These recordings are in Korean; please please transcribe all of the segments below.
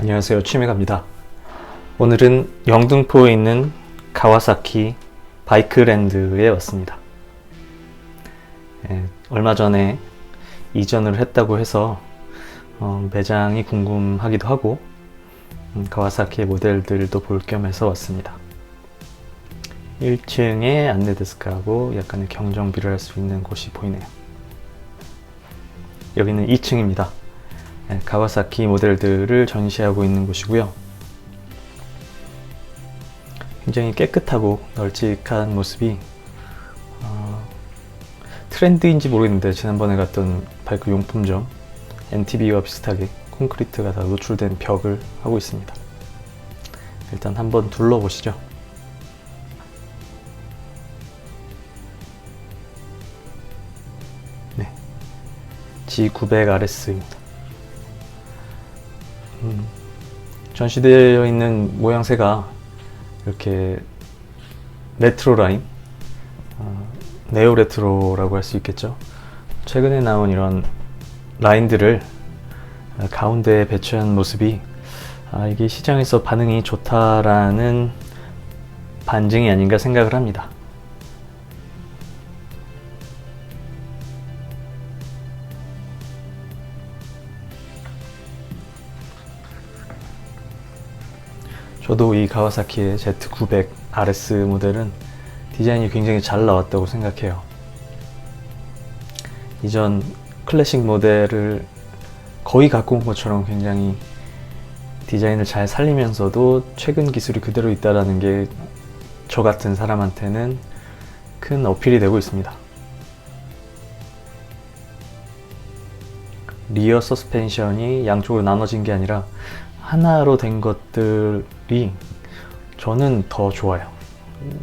안녕하세요. 취미갑니다. 오늘은 영등포에 있는 가와사키 바이크랜드에 왔습니다. 예, 얼마 전에 이전을 했다고 해서 어, 매장이 궁금하기도 하고 음, 가와사키의 모델들도 볼 겸 해서 왔습니다. 1층에 안내 데스크하고 약간의 경정비를 할 수 있는 곳이 보이네요. 여기는 2층입니다. 네, 가와사키 모델들을 전시하고 있는 곳이고요. 굉장히 깨끗하고 널찍한 모습이 어, 트렌드인지 모르겠는데 지난번에 갔던 바이크 용품점 NTB와 비슷하게 콘크리트가 다 노출된 벽을 하고 있습니다. 일단 한번 둘러보시죠. 네, G900RS입니다. 전시되어 있는 모양새가 이렇게 레트로 라인, 어, 네오 레트로라고 할 수 있겠죠. 최근에 나온 이런 라인들을 가운데에 배치한 모습이 아, 이게 시장에서 반응이 좋다라는 반증이 아닌가 생각을 합니다. 저도 이 가와사키의 Z900 RS 모델은 디자인이 굉장히 잘 나왔다고 생각해요. 이전 클래식 모델을 거의 갖고 온 것처럼 굉장히 디자인을 잘 살리면서도 최근 기술이 그대로 있다는 게 저 같은 사람한테는 큰 어필이 되고 있습니다. 리어 서스펜션이 양쪽으로 나눠진 게 아니라 하나로 된 것들 이 저는 더 좋아요.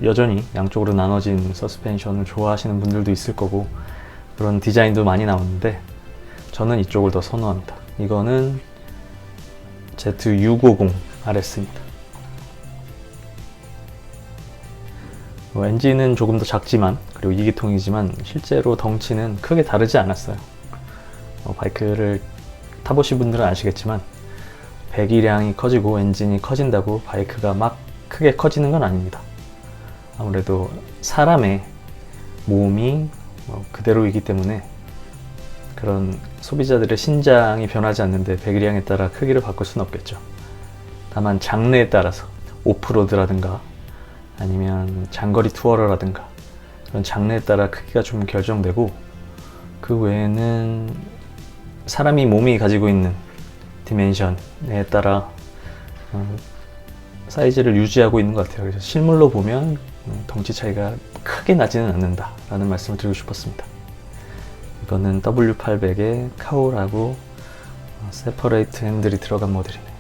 여전히 양쪽으로 나눠진 서스펜션을 좋아하시는 분들도 있을 거고 그런 디자인도 많이 나오는데 저는 이쪽을 더 선호합니다. 이거는 Z650 RS입니다. 뭐 엔진은 조금 더 작지만 그리고 2기통이지만 실제로 덩치는 크게 다르지 않았어요. 어, 바이크를 타보신 분들은 아시겠지만 배기량이 커지고 엔진이 커진다고 바이크가 막 크게 커지는 건 아닙니다. 아무래도 사람의 몸이 뭐 그대로이기 때문에 그런 소비자들의 신장이 변하지 않는데 배기량에 따라 크기를 바꿀 수는 없겠죠. 다만 장르에 따라서 오프로드라든가 아니면 장거리 투어러라든가 그런 장르에 따라 크기가 좀 결정되고 그 외에는 사람이 몸이 가지고 있는 디멘션에 따라 어, 사이즈를 유지하고 있는 것 같아요. 그래서 실물로 보면 음, 덩치 차이가 크게 나지는 않는다 라는 말씀을 드리고 싶었습니다. 이거는 W800에 카오라고 어, 세퍼레이트 핸들이 들어간 모델이네요.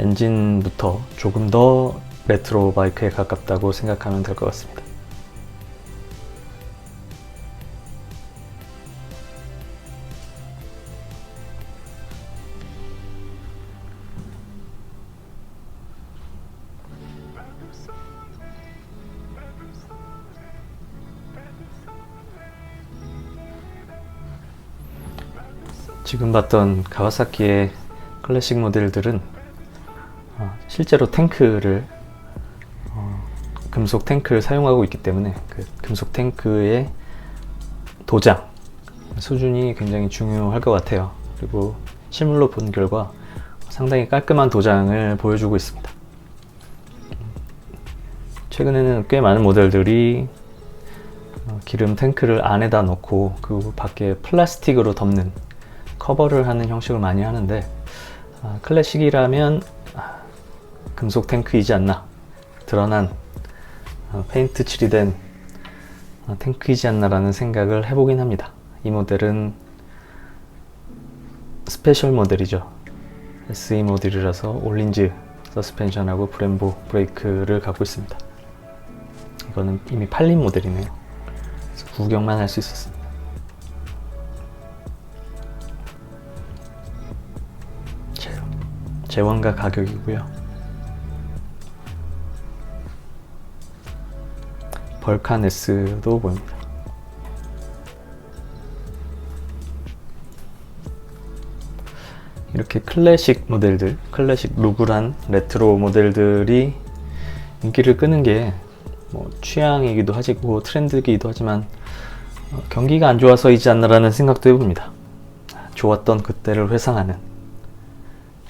엔진부터 조금 더 레트로 바이크에 가깝다고 생각하면 될 것 같습니다. 지금 봤던 가와사키의 클래식 모델들은 어, 실제로 탱크를 어, 금속 탱크를 사용하고 있기 때문에 그 금속 탱크의 도장 수준이 굉장히 중요할 것 같아요. 그리고 실물로 본 결과 상당히 깔끔한 도장을 보여주고 있습니다. 최근에는 꽤 많은 모델들이 어, 기름 탱크를 안에다 넣고 그 밖에 플라스틱으로 덮는 커버를 하는 형식을 많이 하는데 아, 클래식이라면 아, 금속 탱크이지 않나 드러난 아, 페인트 칠이 된 아, 탱크이지 않나라는 생각을 해보긴 합니다. 이 모델은 스페셜 모델이죠. SE 모델이라서 올린즈 서스펜션하고 브렘보 브레이크를 갖고 있습니다. 이거는 이미 팔린 모델이네요. 구경만 할 수 있었습니다. 재원가 가격이고요. S도 보입니다. 이렇게 클래식 모델들, 클래식 루그란 레트로 모델들이 인기를 끄는 게 뭐 취향이기도 하고 트렌드이기도 하지만 어, 경기가 안 좋아서이지 않나라는 생각도 해봅니다. 좋았던 그때를 회상하는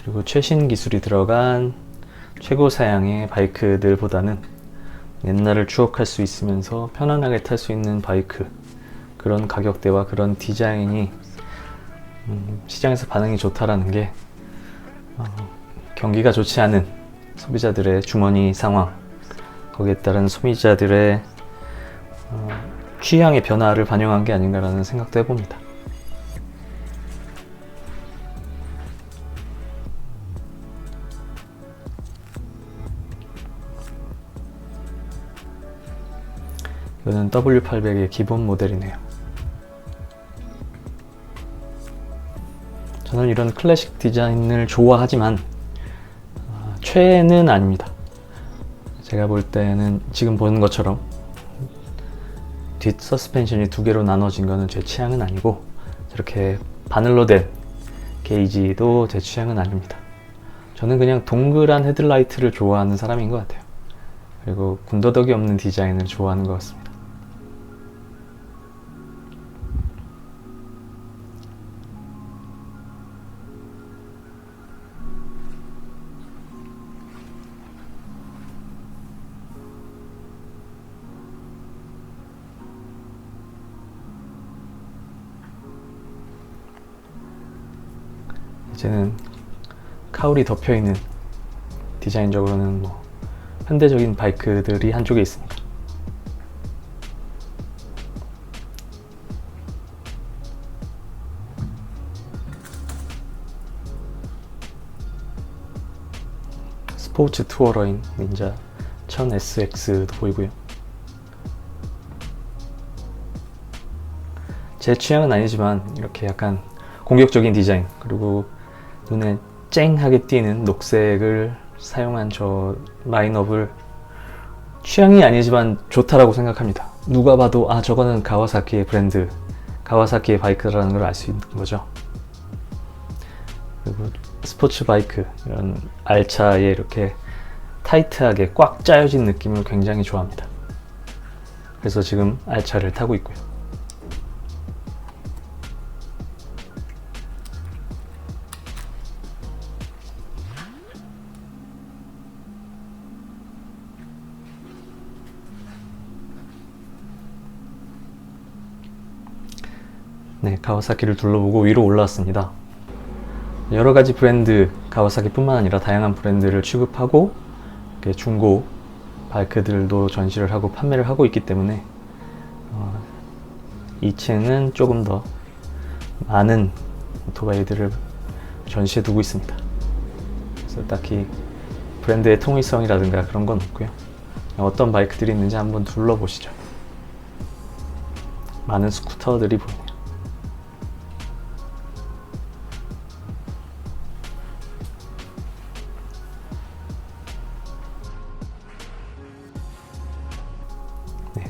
그리고 최신 기술이 들어간 최고 사양의 바이크들보다는 옛날을 추억할 수 있으면서 편안하게 탈 수 있는 바이크 그런 가격대와 그런 디자인이 음, 시장에서 반응이 좋다라는 게 어, 경기가 좋지 않은 소비자들의 주머니 상황 거기에 따른 소비자들의 어, 취향의 변화를 반영한 게 아닌가라는 생각도 해봅니다. 이거는 W800의 기본 모델이네요. 저는 이런 클래식 디자인을 좋아하지만 어, 최애는 아닙니다. 제가 볼 때는 지금 보는 것처럼 뒷 서스펜션이 두 개로 나눠진 거는 제 취향은 아니고 저렇게 바늘로 된 게이지도 제 취향은 아닙니다. 저는 그냥 동그란 헤드라이트를 좋아하는 사람인 것 같아요. 그리고 군더더기 없는 디자인을 좋아하는 것 같습니다. 이제는 카울이 덮여 있는 디자인적으로는 뭐 현대적인 바이크들이 한쪽에 있습니다. 스포츠 투어러인 닌자 1000SX도 보이고요. 제 취향은 아니지만 이렇게 약간 공격적인 디자인 그리고 눈에 쨍하게 띄는 녹색을 사용한 저 라인업을 취향이 아니지만 좋다라고 생각합니다. 누가 봐도 아 저거는 가와사키의 브랜드, 가와사키의 바이크라는 걸 알 수 있는 거죠. 그리고 스포츠 바이크 이런 알차에 이렇게 타이트하게 꽉 짜여진 느낌을 굉장히 좋아합니다. 그래서 지금 알차를 타고 있고요. 네, 가와사키를 둘러보고 위로 올라왔습니다. 여러 가지 브랜드, 가와사키뿐만 아니라 다양한 브랜드를 취급하고 중고 바이크들도 전시를 하고 판매를 하고 있기 때문에 어, 2층은 조금 더 많은 오토바이들을 전시해 두고 있습니다. 그래서 딱히 브랜드의 통일성이라든가 그런 건 없고요. 어떤 바이크들이 있는지 한번 둘러보시죠. 많은 스쿠터들이 보이네요.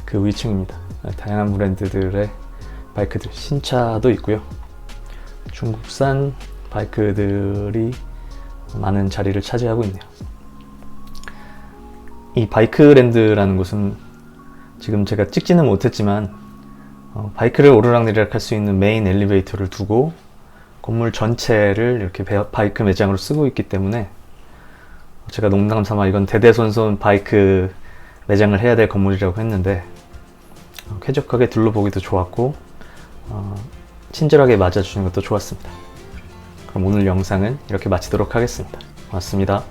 그 위층입니다. 다양한 브랜드들의 바이크들, 신차도 있고요. 중국산 바이크들이 많은 자리를 차지하고 있네요. 이 바이크랜드라는 곳은 지금 제가 찍지는 못했지만 어, 바이크를 오르락내리락 할 수 있는 메인 엘리베이터를 두고 건물 전체를 이렇게 바이크 매장으로 쓰고 있기 때문에 제가 농담 삼아 이건 대대손손 바이크 매장을 해야 될 건물이라고 했는데 어, 쾌적하게 둘러보기도 좋았고 어, 친절하게 맞아주는 것도 좋았습니다. 그럼 오늘 영상은 이렇게 마치도록 하겠습니다. 고맙습니다.